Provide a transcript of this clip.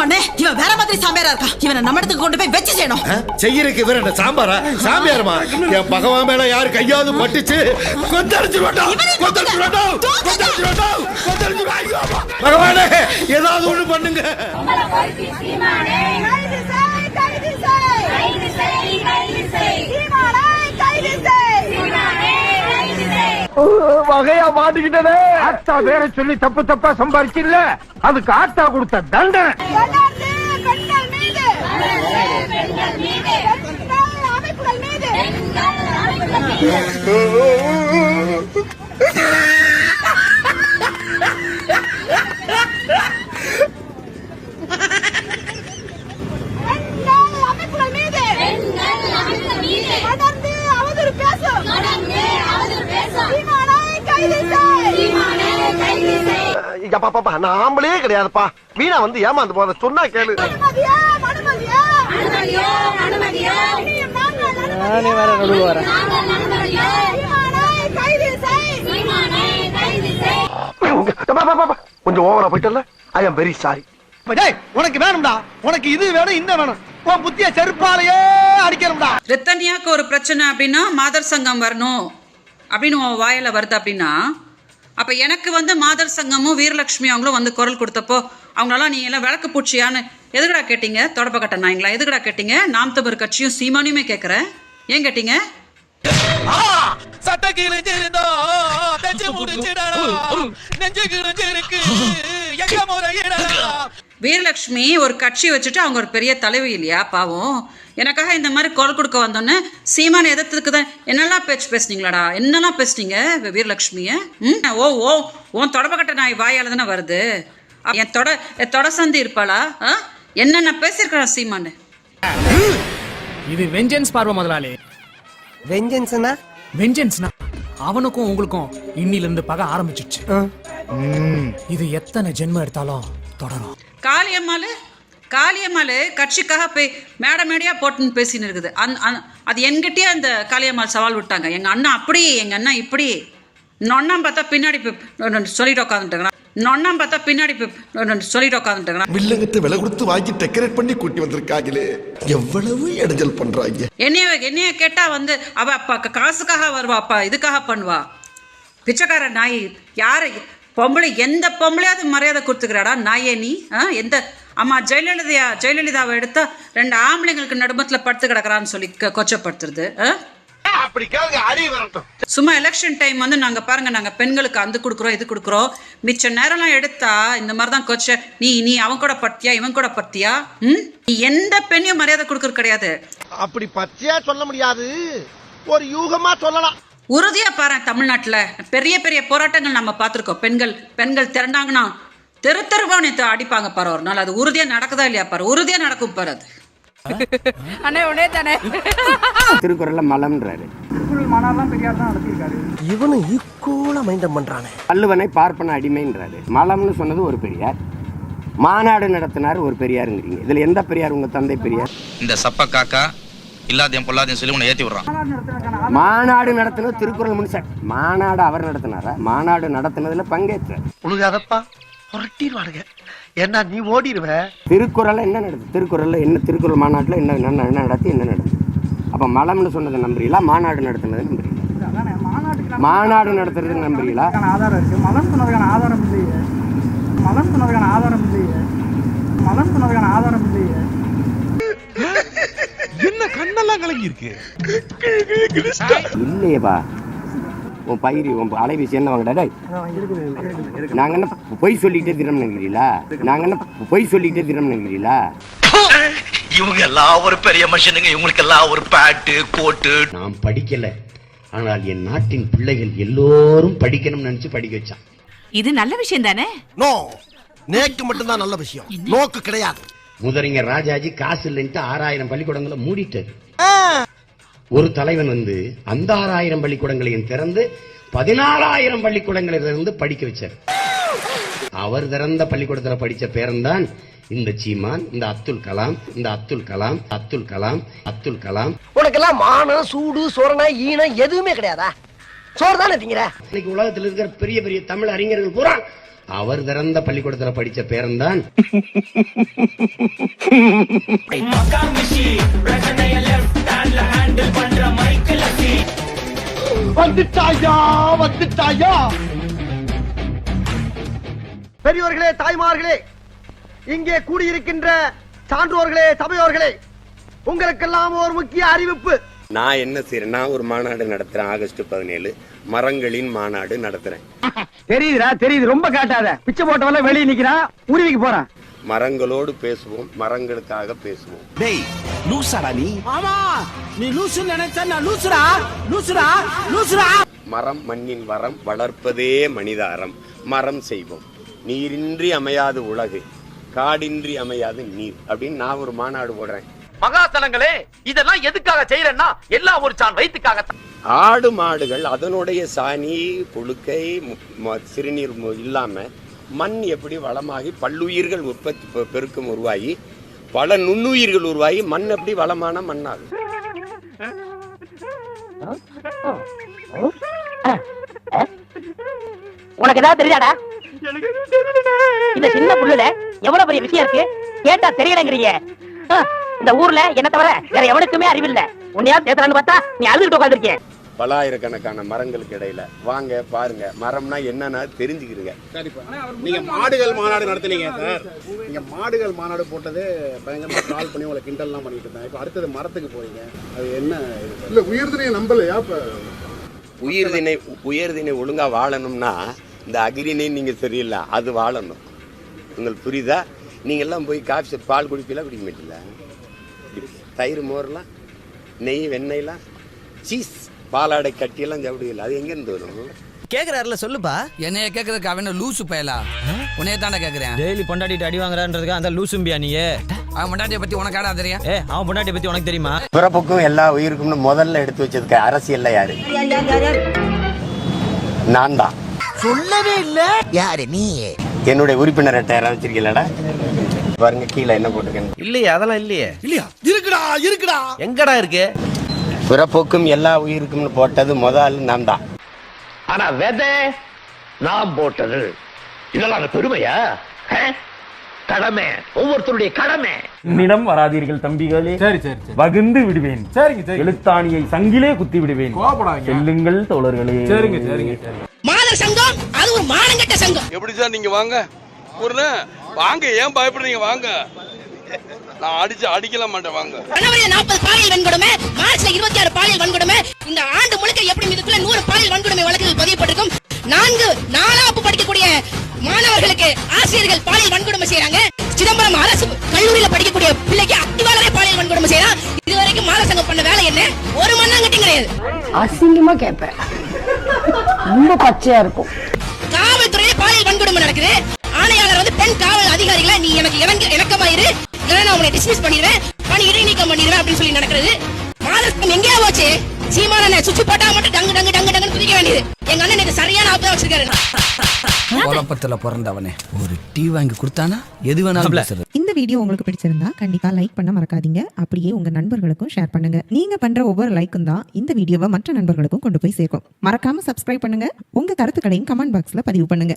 அண்ணே இவன் வேற மாதிரி சாமியாரா இருக்கா? இவனை நம்ம இடத்துக்கு கொண்டு போய் வச்சு செய்யணும். செய்யறதுக்கு இவர் என்ன சாம்பாரா? சாமியாருமா? என் பகவான் மேல யாரு கையாவது பட்டுச்சு? கொந்தடிச்சிருவாட்டா கொந்தடிச்சிருவாட்டா கொந்தடிச்சிருவாட்டா கொந்தடிச்சிருவா ஐயோ அம்மா. பகவானே ஏதாவது ஒண்ணு பண்ணுங்க. வகையா மாட்டிக்கிட்டதே. ஆத்தா வேற சொல்லி தப்பு தப்பா சம்பாதிச்சில்ல அதுக்கு ஆத்தா கொடுத்த தண்டனை. செய் பாப்பா நான் ஆம்பளே கிடையாதுப்பா. வீணா வந்து ஏமாந்து போத சொன்னா கேளு. நானே வர நடுவு வர கைது செய் சீமானை கைது செய் அப்பா, அப்பா, அப்பா, கொஞ்சம் ஓவரா போயிட்டல ஐ எம் வெரி சாரி டேய் உனக்கு வேணும்டா. உனக்கு இது வேணும் இந்த வேணும். உன் புத்திய செருப்பாலேயே அடிக்கணும்டா. ரித்தன்யாக்கு ஒரு பிரச்சனை அப்படின்னா மாதர் சங்கம் வரணும். அப்படின்னு உன் வாயில வருது அப்படின்னா அப்ப எனக்கு வந்து மாதர் சங்கமும் வீரலட்சுமி அவங்களும் வந்து குரல் கொடுத்தப்போ அவங்களெல்லாம் நீ எல்லாம் விளக்கு பூச்சியான்னு எதுக்குடா கேட்டீங்க? தொடப்ப கட்ட நாய்ங்களா எதுக்குடா கேட்டீங்க? நாம் தமிழ் கட்சியும் சீமானியுமே கேட்குறேன். ஏன் கேட்டீங்க? சட்ட கிழிஞ்சிருந்தோ நெஞ்சு கிழிஞ்சிருக்கு எங்க முறையிடலாம். வீரலட்சுமி ஒரு கட்சி வச்சுட்டு அவங்க ஒரு பெரிய தலைவி இல்லையா பாவம். எனக்காக இந்த மாதிரி குரல் கொடுக்க வந்தோன்னே சீமானை எதிர்த்ததுக்கு தான் என்னெல்லாம் பேச்சு பேசுனீங்களாடா? என்னெல்லாம் பேசுனீங்க வீரலட்சுமிய? ம்? ஓ ஓ உன் தொடப்பக்கட்ட நாய் வாயால தானே வருது. என் தொட என் தொட சந்தி இருப்பாளா? ஆ? என்னென்ன பேசியிருக்கிறான் சீமானு? இது வெஞ்சன்ஸ் பார்வை முதலாளி. வெஞ்சன்ஸ்னா? வெஞ்சன்ஸ்னா அவனுக்கும் உங்களுக்கும் இன்னில இருந்து பகை ஆரம்பிச்சிடுச்சு ம், இது எத்தனை ஜென்மம் எடுத்தாலும் தொடரும். காளியம்மாள் காளியம்மாள் கட்சிக்காக போய் மேட மேடையா போட்டுன்னு பேசின்னு இருக்குது. அந் அந் அது என்கிட்டயே அந்த காளியம்மாள் சவால் விட்டாங்க. எங்கள் அண்ணா அப்படி எங்கள் அண்ணா இப்படி. நொண்ணம் பார்த்தா பின்னாடி சொல்லிட்டு உட்காந்துட்டுங்கிறான் நொண்ணம் பார்த்தா பின்னாடி சொல்லிட்டு உட்காந்துட்டுங்கிறான் வில்லங்கத்தை விலை கொடுத்து வாங்கி டெக்கரேட் பண்ணி கூட்டி வந்திருக்காங்களே. எவ்வளவு இடைஞ்சல் பண்றாங்க. என்னைய என்னைய கேட்டா வந்து அவ அப்பா காசுக்காக வருவா அப்பா இதுக்காக பண்ணுவா. பிச்சைக்கார நாய் யாரு பொம்பளை எந்த பொம்பளையாவது மரியாதை கொடுத்துக்கிறாடா? நாயே நீ ஆ? எந்த அம்மா ஜெயலலிதா ஜெயலலிதாவை எடுத்தா ரெண்டு ஆம்பளைங்களுக்கு நடுமத்துல படுத்து கிடக்குறான்னு சொல்லி கொச்சப்படுத்துறது சும்மா எலெக்ஷன் டைம் வந்து நாங்க பாருங்க நாங்க பெண்களுக்கு அந்த கொடுக்குறோம் இது கொடுக்குறோம். மிச்ச நேரம்லாம் எடுத்தா இந்த மாதிரி தான் கொச்ச. நீ நீ அவன் கூட பத்தியா இவன் கூட பத்தியா ம்? நீ எந்த பெண்ணையும் மரியாதை கொடுக்கறது கிடையாது. அப்படி பச்சையா சொல்ல முடியாது. ஒரு யூகமா சொல்லலாம். உறுதியா பாரு தமிழ்நாட்டுல. பெரிய பெரிய போராட்டங்கள் நம்ம பார்த்திருக்கோம். பெண்கள் பெண்கள் திரண்டாங்கன்னா தெரு தெருவா நேத்து அடிப்பாங்க பாரு ஒரு நாள். அது உறுதியா நடக்குதா இல்லையா பாரு? உறுதியா நடக்கும் பாரு அது. திருக்குறள்ல மலம்ன்றாரு. இவனு ஈக்குவலா மைண்டம் பண்றானே. பல்லுவனை பார்ப்பன அடிமைன்றாரு. மலம்னு சொன்னது ஒரு பெரியார். மாநாடு நடத்தினார் ஒரு பெரியாருங்கிறீங்க. இதுல எந்த பெரியார்? உங்க தந்தை பெரியார்? இந்த சப்ப காக்கா இல்லாதையும் பொல்லாதையும் சொல்லி உன்னை ஏத்தி விடுறான். மாநாடு நடத்தினது திருக்குறள் முன்சார் மாநாடு அவர் நடத்தினாரா? மாநாடு நடத்தினதுல பங்கேற்றார் உழுகாதப்பா புரட்டிடுவானுங்க. ஏன்னா நீ ஓடிடுவ. திருக்குறள்ல என்ன நடக்குது? திருக்குறள்ல என்ன திருக்குறள் மாநாட்டுல என்ன என்ன என்ன நடத்தி என்ன நடக்குது? அப்ப மலம்னு சொன்னதை நம்புறீங்களா? மாநாடு நடத்தினதை நம்புறீங்களா? மாநாடு நடத்துறது நம்புறீங்களா? ஆதாரம் இருக்கு மதம் சொன்னதுக்கான ஆதாரம் இல்லையே. மதம் சொன்னதுக்கான ஆதாரம் இல்லையே. மதம் சொன்னதுக்கான ஆதாரம் இல்லையே. என்ன கண்ணெல்லாம் கலங்கி இருக்கு இல்லையேப்பா. உன் பயிர் உன் அலைபேசி என்ன வாங்கடா டேய். நாங்க என்ன பொய் சொல்லிட்டே தினம் நினைக்கிறீங்களா? நாங்க என்ன பொய் சொல்லிட்டே தினம் நினைக்கிறீங்களா? இவங்க எல்லாம் ஒரு பெரிய மனுஷனுங்க. இவங்களுக்கு எல்லாம் ஒரு பேட்டு கோட்டு. நான் படிக்கல. ஆனால் என் நாட்டின் பிள்ளைகள் எல்லோரும் படிக்கணும்னு நினைச்சு படிக்க வச்சான். இது நல்ல விஷயம் தானே? நோ நேக்கு மட்டும்தான் நல்ல விஷயம். நோக்கு கிடையாது. முதறிஞர் ராஜாஜி காசு இல்லைன்ட்டு ஆறாயிரம் பள்ளிக்கூடங்களை மூடிட்டாரு. ஒரு தலைவன் வந்து அந்த ஆறாயிரம் பள்ளிக்கூடங்களையும் திறந்து பதினாலாயிரம் பள்ளிக்கூடங்களிலிருந்து படிக்க வச்சார். அவர் திறந்த பள்ளிக்கூடத்துல படிச்ச பேரன்தான் இந்த சீமான் இந்த அப்துல் கலாம் இந்த அப்துல் கலாம் அப்துல் கலாம் அப்துல் கலாம். உனக்கெல்லாம் மானம் சூடு சொரணை ஈனம் எதுவுமே கிடையாதா? சோறு தானே இன்னைக்கு உலகத்தில் இருக்கிற பெரிய பெரிய தமிழ் அறிஞர்கள் பூரா அவர் திறந்த பள்ளிக்கூடத்துல படிச்ச பேரன்தான். வந்துட்டாயா வந்துட்டாயா? பெரியோர்களே தாய்மார்களே இங்கே கூடியிருக்கின்ற சான்றோர்களே சபையோர்களே உங்களுக்கெல்லாம் ஒரு முக்கிய அறிவிப்பு. நான் என்ன செய்யறேன் நான் ஒரு மாநாடு நடத்துறேன் ஆகஸ்ட் பதினேழு. மரங்களின் மாநாடு நடத்துறேன். தெரியுதுடா தெரியுது. ரொம்ப காட்டாத. பிச்சை போட்டவன வெளியே நிக்கிறான். உருவிக்கு போறான். மரங்களோடு பேசுவோம் மரங்களுக்காக பேசுவோம். டேய் லூசாடா நீ? ஆமா நீ லூசு நினைச்சா நான் லூசுடா லூசுடா லூசுடா. மரம் மண்ணின் வரம் வளர்ப்பதே மனிதாரம். மரம் செய்வோம். நீரின்றி அமையாது உலகு காடின்றி அமையாது நீர் அப்படின்னு நான் ஒரு மாநாடு போடுறேன். மகாசனங்களே இதெல்லாம் எதுக்காக செய்யறேன்னா எல்லாம் ஒரு சான் வயிற்றுக்காக ஆடு மாடுகள் அதனுடைய சாணி புழுக்கை சிறுநீர் இல்லாம மண் எப்படி வளமாகி பல்லுயிர்கள் உற்பத்தி பெருக்கம் உருவாகி பல நுண்ணுயிர்கள் உருவாகி மண் எப்படி வளமான மண்ணாகும்? உனக்கு ஏதாவது தெரியாடா இந்த சின்ன புள்ளுல எவ்வளவு பெரிய விஷயம் இருக்கு? கேட்டா தெரியலங்கிறீங்க. இந்த ஊர்ல என்ன தவிர வேற எவனுக்குமே அறிவில்ல உன்னையா பேசுறான்னு பார்த்தா நீ அழுதுட்டு உட்காந்துருக்கேன் பலாயிரக்கணக்கான மரங்களுக்கு இடையில. வாங்க பாருங்க. மரம்னா என்னன்னா தெரிஞ்சுக்கிறீங்க நீங்க மாடுகள் மாநாடு நடத்துனீங்க சார். நீங்க மாடுகள் மாநாடு போட்டது பயங்கரமா கால் பண்ணி உங்களை கிண்டல்லாம் பண்ணிட்டு இருந்தேன். இப்போ அடுத்தது மரத்துக்கு போறீங்க. அது என்ன இல்ல உயர்தினையை நம்பலையா? இப்ப உயிர்தினை உயர்தினை ஒழுங்கா வாழணும்னா இந்த அகிரினை நீங்க சரியில்லை அது வாழணும். உங்களுக்கு புரியுதா? நீங்க எல்லாம் போய் காஃபி பால் குடிப்பீங்களா குடிக்க மாட்டீங்களா? தயிர் மோர்லாம் நெய் வெண்ணெய்லாம் சீஸ் பாலாடை கட்டியெல்லாம் சாப்பிடுவீங்களா அது எங்கேருந்து வரும்? கேக்குறாருல சொல்லுப்பா. என்னைய கேக்குறதுக்கு அவன் லூசு பயலா? உன்னைய தானே கேக்குறேன். டெய்லி பொண்டாட்டிட்டு அடி வாங்குறான்றதுக்கு அந்த லூசும்பியா நீ அவன் முன்னாடிய பத்தி உனக்கு ஆடா தெரியும்? ஏ அவன் பொண்டாட்டி பத்தி உனக்கு தெரியுமா? பிறப்புக்கும் எல்லா உயிருக்கும்னு முதல்ல எடுத்து வச்சதுக்கு அரசியல்ல யாரு? நான் தான். சொல்லவே இல்ல. யாரு நீ என்னுடைய உறுப்பினர் அட்டை யாராவது வச்சிருக்கீங்களா பாருங்க கீழே என்ன போட்டிருக்கேன் இல்லையே அதெல்லாம் இல்லையே. இல்லையா? இருக்குடா. இருக்குடா எங்கடா இருக்கு? பிறப்புக்கும் எல்லா உயிருக்கும்னு போட்டது முதல் நான் தான் ஆனா விதை நாம் போட்டது. இதெல்லாம் பெருமையா? கடமை. ஒவ்வொருத்தருடைய கடமை. என்னிடம் வராதீர்கள் தம்பிகளே. சரி சரி வகுந்து விடுவேன். சரிங்க சரி எழுத்தாணியை சங்கிலே குத்தி விடுவேன். செல்லுங்கள் தோழர்களே. சரிங்க சரிங்க மாதர் சங்கம் அது ஒரு மானங்கட்ட சங்கம். எப்படி சார் நீங்க வாங்க? ஒரு வாங்க ஏன் பயப்படுறீங்க? வாங்க. நான் அடிச்சு அடிக்கல மாட்டேன் வாங்க. ஜனவரி நாற்பது பாலியல் வன்கொடுமை மார்ச்ல இருபத்தி ஆறு பாலியல் வன்கொடுமை இந்த ஆண்டு முழுக்க எப்படி இதுக்குள்ள நூறு பாலியல் வன்கொடுமை வழக்குகள் பதியப்பட்டிருக்கும்? நான்கு நாலாப்பு படிக்கக்கூடிய மாணவர்களுக்கு ஆசிரியர்கள் பாலியல் வன்கொடுமை செய்யறாங்க சிதம்பரம் அரசு கல்லூரியில படிக்கக்கூடிய பிள்ளைக்கு அத்திவாளரே பாலியல் வன்கொடுமை செய்யறான் இதுவரைக்கும் மாத சங்கம் பண்ண வேலை என்ன? ஒரு மண்ணாங்கட்டியும் கிடையாது அசிங்கமா கேட்பேன் ரொம்ப பச்சையா இருக்கும். காவல்துறையில பாலியல் வன்கொடுமை நடக்குது. ஆணையாளர் வந்து பெண் காவல் அதிகாரிகளை நீ எனக்கு இணக்கமாயிரு இல்லைன்னா உன்னை டிஸ்மிஸ் பண்ணிடுவேன். பணி இடைநீக்கம் பண்ணிடுவேன் அப்படின்னு சொல்லி நடக்கிறது. மாதம் எங்கேயா போச்சு? சீமான சுவிட்ச் போட்டா மட்டும் டங்கு டங்கு டங்கு குதிக்க வேண்டியது. எங்க அண்ணன் எனக்கு சரியான ஆப்பு வச்சிருக்காரு. குழப்பத்துல பிறந்தவனே. ஒரு டீ வாங்கி கொடுத்தானா? எது வேணாலும் இந்த வீடியோ உங்களுக்கு பிடிச்சிருந்தா கண்டிப்பா லைக் பண்ண மறக்காதீங்க. அப்படியே உங்க நண்பர்களுக்கும் ஷேர் பண்ணுங்க. நீங்க பண்ற ஒவ்வொரு லைக்கும் தான் இந்த வீடியோவை மற்ற நண்பர்களுக்கும் கொண்டு போய் சேர்க்கும். மறக்காம சப்ஸ்கிரைப் பண்ணுங்க. உங்க கருத்துக்களையும் கமெண்ட் பாக்ஸ்ல பதிவு பண்ணுங்க.